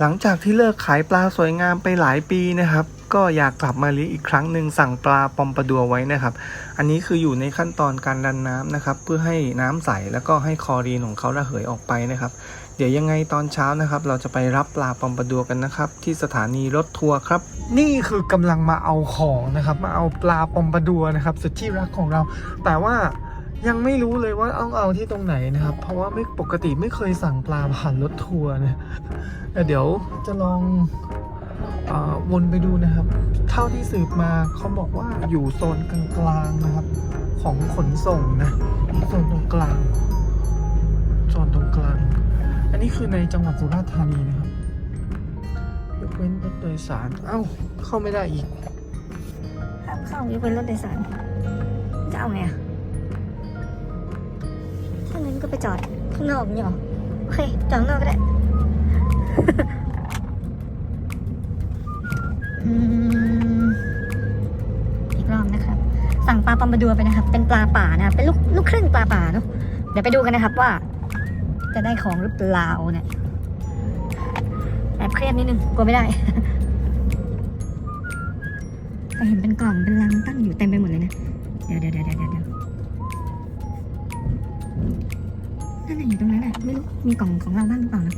หลังจากที่เลิกขายปลาสวยงามไปหลายปีนะครับ ก็อยากกลับมาเลี้ยงอีกครั้งหนึ่งสั่งปลาปอมปลาดัวไว้นะครับ อันนี้คืออยู่ในขั้นตอนการดันน้ำนะครับ เพื่อให้น้ำใสแล้วก็ให้คอรีนของเขาระเหยออกไปนะครับ เดี๋ยวยังไงตอนเช้านะครับ เราจะไปรับปลาปอมปลาดัวกันนะครับ ที่สถานีรถทัวร์ครับ นี่คือกำลังมาเอาของนะครับ มาเอาปลาปอมปลาดัวนะครับสุดที่รักของเรา แต่ว่า ยังไม่รู้เลยว่าเอาเอาที่ตรงไหนนะครับ เพราะว่าไม่ปกติไม่เคยสั่งปลาผ่านรถทัวร์นะแต่เดี๋ยวจะลองอวนไปดูนะครับ เท่าที่สืบมาเขาบอกว่าอยู่โซนกลางๆนะครับ ของขนส่งนะโซนตรงกลางโซนตรงกลาง อันนี้คือในจังหวัดสุราษฎร์ธานีนะครับยกเว้นรถโดยสารเอ้าเข้าไม่ได้อีกห้ามเข้ายกเว้นรถโดยสารจะเอาไงอะ งั้นก็ไปจอดข้างนอกนี่หรอโอเค จอดข้างนอกก็ได้อีกรอบนะครับ สั่งปลาปอมบดัวไปนะครับ เป็นปลาป่านะครับเป็นลูกลูกครึ่งปลาป่าเนาะเดี๋ยวไปดูกันนะครับว่า จะได้ของหรือเปล่าเนี่ยแอบเครียดนิดนึงกลัวไม่ได้แต่เห็นเป็นกล่องเป็นลังตั้งอยู่เต็มไปหมดเลยนะ เดี๋ยวเดี๋ยวเดี๋ยวเดี๋ยว นั่นน่ะอยู่ตรงนั้นอะไม่รู้มีกล่องของเราบ้างหรือเปล่านะ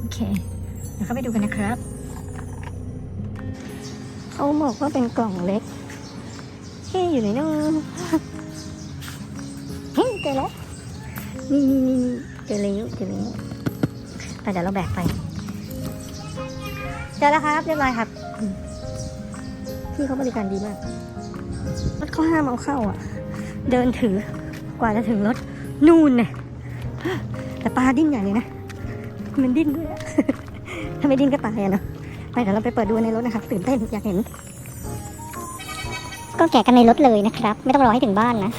โอเคเดี๋ยวเข้าไปดูกันนะครับเขาบอกว่าเป็นกล่องเล็กเฮ้ยอยู่ไหนเนาะเฮ้ยเจอแล้วนี่นี่นี่เจอแล้วเจอแล้วแต่เดี๋ยวเราแบกไปเจอแล้วครับเรียบร้อยครับพี่เขาบริการดีมากรถเขาห้ามเอาเข้าอะ เดินถือกว่าจะถึงรถนู่นเนี่ย ปลาดิ้นใหญ่เลยนะ มันดิ้นด้วย ถ้าไม่ดิ้นก็ตายอะเนาะ ไปเดี๋ยวเราไปเปิดดูในรถนะครับ ตื่นเต้นอยากเห็น ก็แกะกันในรถเลยนะครับ ไม่ต้องรอให้ถึงบ้านนะ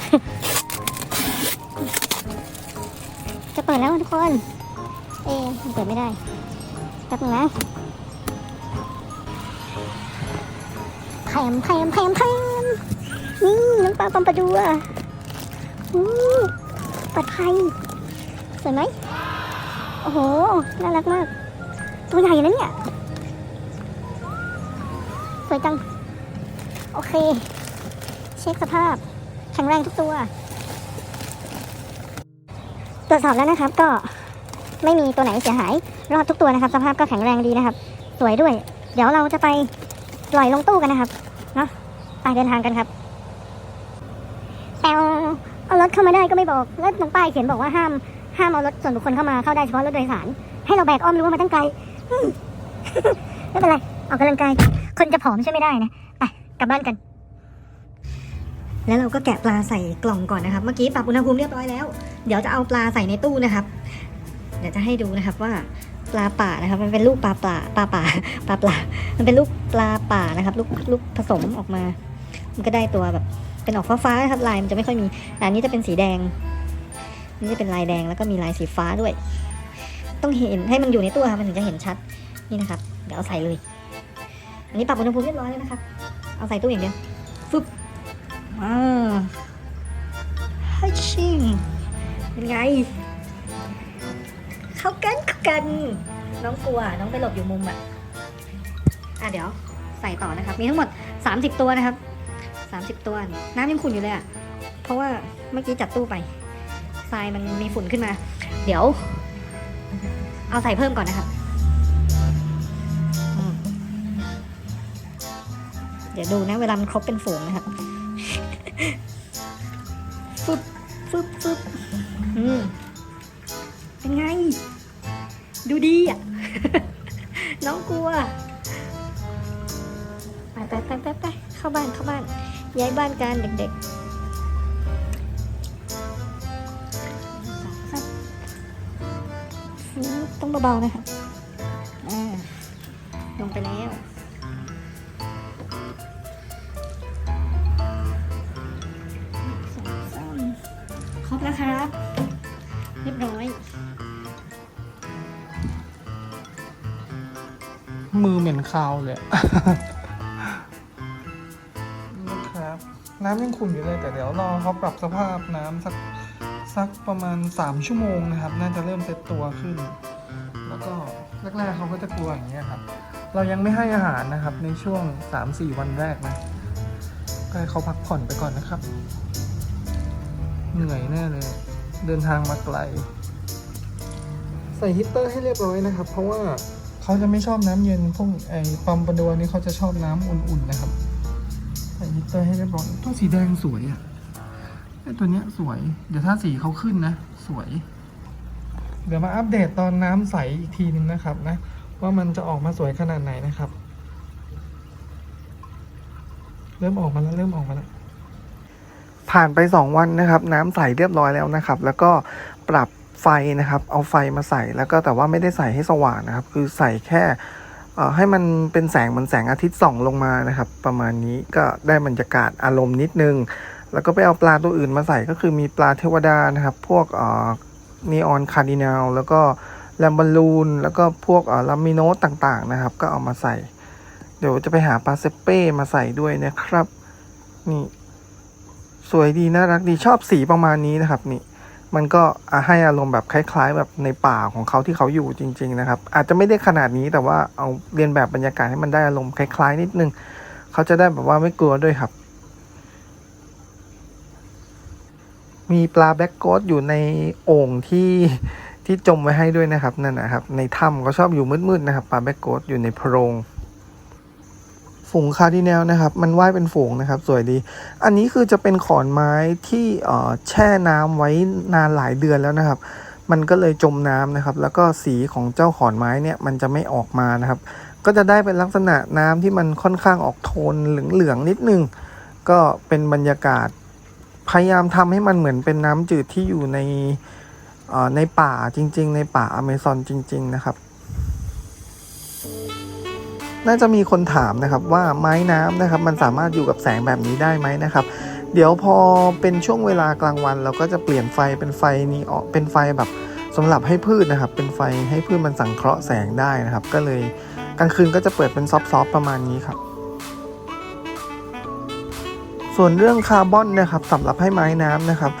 จะเปิดแล้วทุกคน เอ๊เปิดไม่ได้แป๊บนึงนะแพมแพมแพมแพมนี่น้ำปลาปอมปลาดัวอู้ปลอดภัย วยไหมโอ้โห น่ารักมาก ตัวใหญ่นะเนี่ย สวยจัง โอเค เช็คสภาพ แข็งแรงทุกตัว ตรวจสอบแล้วนะครับ ก็ไม่มีตัวไหนเสียหาย รอดทุกตัวนะครับ สภาพก็แข็งแรงดีนะครับ สวยด้วย เดี๋ยวเราจะไปปล่อยลงตู้กันนะครับ เนาะไปเดินทางกันครับแต่เอารถเข้ามาได้ก็ไม่บอก แล้วตรงป้ายเขียนบอกว่าห้าม ห้ามเอารถส่วนบุคคลเข้ามาเข้าได้เฉพาะรถโดยสาร ให้เราแบกอ้อมรั้วมาตั้งไกลไม่เป็นไรออกกำลังกาย คนจะผอมใช่ไม่ได้นะไปกลับบ้านกัน แล้วเราก็แกะปลาใส่กล่องก่อนนะครับ เมื่อกี้ปรับอุณหภูมิเรียบร้อยแล้ว เดี๋ยวจะเอาปลาใส่ในตู้นะครับ เดี๋ยวจะให้ดูนะครับว่าปลาป่านะครับ มันเป็นลูกปลาป่าปลาป่าปลาปลา มันเป็นลูกปลาป่านะครับ ลูกลูกผสมออกมา มันก็ได้ตัวแบบเป็นออกฟ้าๆนะครับลายมันจะไม่ค่อยมีแต่อันนี้จะเป็นสีแดง นี่จะเป็นลายแดงแล้วก็มีลายสีฟ้าด้วย ต้องเห็นให้มันอยู่ในตู้ครับมันถึงจะเห็นชัดนี่นะครับ เดี๋ยวเอาใส่เลย อันนี้ปรับอุณหภูมิเรียบร้อยแล้วนะครับ เอาใส่ตู้อย่างเดียวฟึบอ่าฮัชชิงเป็นไง เข้ากันเข้ากัน น้องกลัวน้องไปหลบอยู่มุมอะอะเดี๋ยวใส่ต่อนะครับ มีทั้งหมด 30 ตัวนะครับ 30 ตัว น้ำยังขุ่นอยู่เลยอะ เพราะว่าเมื่อกี้จัดตู้ไป ทรายมันมีฝุ่นขึ้นมา เดี๋ยว เอาใส่เพิ่มก่อนนะครับเดี๋ยวดูนะ เวลามันครบเป็นฝูงนะครับฟึบฟึบฟึบอืมเป็นไง ดูดีอะ น้องกลัวไปไปไปไปไปเข้าบ้านเข้าบ้าน ย้ายบ้านกันเด็กๆ ต้องเบาๆนะคะอ่าลงไปแล้วสองสามครบแล้วครับ เรียบร้อย มือเหม็นคาวเลยอะนะครับ น้ำยังขุ่นอยู่เลย แต่เดี๋ยวรอเขาปรับสภาพน้ำสักสักประมาณ 3 ชั่วโมงนะครับ น่าจะเริ่มเซตตัวขึ้น แล้วก็น่าแรกๆเขาก็จะกลัวอย่างเงี้ยครับ เรายังไม่ให้อาหารนะครับในช่วง 3-4 วันแรกนะก็ให้เขาพักผ่อนไปก่อนนะครับ เหนื่อยแน่เลย เดินทางมาไกล ใส่ฮีตเตอร์ให้เรียบร้อยนะครับ เพราะว่าเขาจะไม่ชอบน้ำเย็นพวกไอ้ปั๊มปะดัวนี่เขาจะชอบน้ำอุ่นๆนะครับ ใส่ฮีตเตอร์ให้เรียบร้อยตัวสีแดงสวยอะไอ้ตัวเนี้ยสวย เดี๋ยวถ้าสีเขาขึ้นนะ สวย เดี๋ยวมาอัปเดตตอนน้ำใสอีกทีนึงนะครับนะ ว่ามันจะออกมาสวยขนาดไหนนะครับ เริ่มออกมาแล้วเริ่มออกมาแล้วผ่านไป 2 วันนะครับ น้ำใสเรียบร้อยแล้วนะครับ แล้วก็ปรับไฟนะครับ เอาไฟมาใส่แล้วก็แต่ว่าไม่ได้ใส่ให้สว่างนะครับ คือใส่แค่ให้มันเป็นแสงเหมือนแสงอาทิตย์ส่องลงมานะครับ ประมาณนี้ก็ได้บรรยากาศอารมณ์นิดนึง แล้วก็ไปเอาปลาตัวอื่นมาใส่ก็คือมีปลาเทวดานะครับ พวก นีออนคาร์ดินัลแล้วก็แลมบอลลูนแล้วก็พวกเอ่อลามิโนตต่างๆนะครับ ก็เอามาใส่ เดี๋ยวจะไปหาปาเซเป้มาใส่ด้วยนะครับ นี่ สวยดีน่ารักดีชอบสีประมาณนี้นะครับ นี่ มันก็อะให้อารมณ์แบบคล้ายๆ แบบในป่าของเขาที่เขาอยู่จริง ๆ นะครับ อาจจะไม่ได้ขนาดนี้แต่ว่าเอาเรียนแบบบรรยากาศให้มันได้อารมณ์คล้าย ๆ นิดนึงเขาจะได้แบบว่าไม่กลัวด้วยครับ มีปลาแบ็กโกดอยู่ในโอ่งที่ที่จมไว้ให้ด้วยนะครับนั่นนะครับ ในถ้ำเขาชอบอยู่มืดๆนะครับปลาแบ็กโกดอยู่ในโพรงฝูงคาร์ดิแนลนะครับ มันว่ายเป็นฝูงนะครับ สวยดี อันนี้คือจะเป็นขอนไม้ที่แช่น้ำไว้นานหลายเดือนแล้วนะครับ มันก็เลยจมน้ำนะครับ แล้วก็สีของเจ้าขอนไม้เนี่ยมันจะไม่ออกมานะครับ ก็จะได้เป็นลักษณะน้ำที่มันค่อนข้างออกโทนเหลืองๆนิดนึง ก็เป็นบรรยากาศ พยายามทำให้มันเหมือนเป็นน้ำจืดที่อยู่ในในป่าจริง ๆ ในป่าอเมซอนจริง ๆ นะครับ น่าจะมีคนถามนะครับว่าไม้น้ำนะครับ มันสามารถอยู่กับแสงแบบนี้ได้ไหมนะครับ เดี๋ยวพอเป็นช่วงเวลากลางวัน เราก็จะเปลี่ยนไฟเป็นไฟนี้ออกเป็นไฟแบบสำหรับให้พืชนะครับ เป็นไฟให้พืชมันสังเคราะห์แสงได้นะครับ ก็เลยกลางคืนก็จะเปิดเป็นซอฟต์ๆประมาณนี้ครับ ส่วนเรื่องคาร์บอนนะครับสำหรับให้ไม้น้ำนะครับ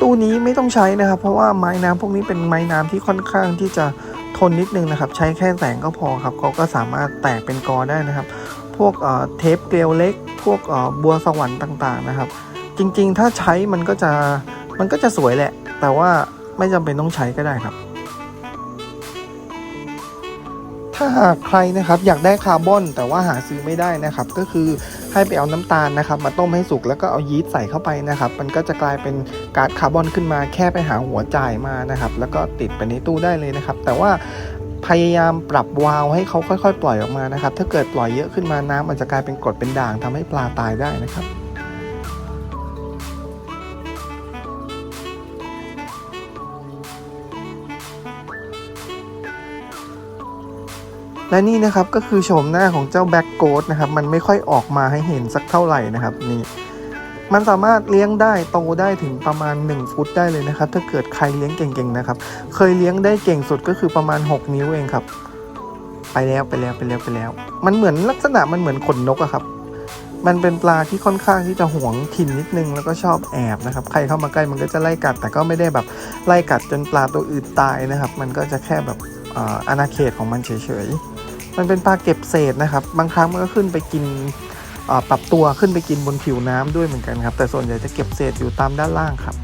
ตู้นี้ไม่ต้องใช้นะครับ เพราะว่าไม้น้ำพวกนี้เป็นไม้น้ำที่ค่อนข้างที่จะทนนิดนึงนะครับ ใช้แค่แสงก็พอครับเขาก็สามารถแตกเป็นกอได้นะครับ พวกเทปเกลียวเล็ก พวกบัวสวรรค์ต่างๆนะครับ จริงๆ ถ้าใช้มันก็จะมันก็จะสวยแหละ แต่ว่าไม่จำเป็นต้องใช้ก็ได้ครับถ้าหากใครนะครับอยากได้คาร์บอนแต่ว่าหาซื้อไม่ได้นะครับ ก็คือ ให้ไปเอาน้ำตาลนะครับ มาต้มให้สุกแล้วก็เอายีสต์ใส่เข้าไปนะครับ มันก็จะกลายเป็นก๊าซคาร์บอนขึ้นมา แค่ไปหาหัวจ่ายมานะครับ แล้วก็ติดไปในตู้ได้เลยนะครับ แต่ว่าพยายามปรับวาล์วให้เขาค่อย ๆ ปล่อยออกมานะครับ ถ้าเกิดปล่อยเยอะขึ้นมาน้ำมันจะกลายเป็นกรดเป็นด่างทำให้ปลาตายได้นะครับ และนี่นะครับก็คือโฉมหน้าของเจ้าแบ็กโกดนะครับมันไม่ค่อยออกมาให้เห็นสักเท่าไหร่นะครับนี่มันสามารถเลี้ยงได้โตได้ถึงประมาณ 1 ฟุตได้เลยนะครับ ถ้าเกิดใครเลี้ยงเก่งๆนะครับ เคยเลี้ยงได้เก่งสุดก็คือประมาณ 6 นิ้วเองครับ ไปแล้วไปแล้วไปแล้วไปแล้ว มันเหมือนลักษณะมันเหมือนขนนกอะครับ มันเป็นปลาที่ค่อนข้างที่จะหวงถิ่นนิดนึงแล้วก็ชอบแอบนะครับ ใครเข้ามาใกล้มันก็จะไล่กัด แต่ก็ไม่ได้แบบไล่กัดจนปลาตัวอื่นตายนะครับ มันก็จะแค่แบบอาอาณาเขตของมันเฉยๆ มันเป็นปลาเก็บเศษนะครับ บางครั้งมันก็ขึ้นไปกินปรับตัวขึ้นไปกินบนผิวน้ำด้วยเหมือนกันครับ แต่ส่วนใหญ่จะเก็บเศษอยู่ตามด้านล่างครับ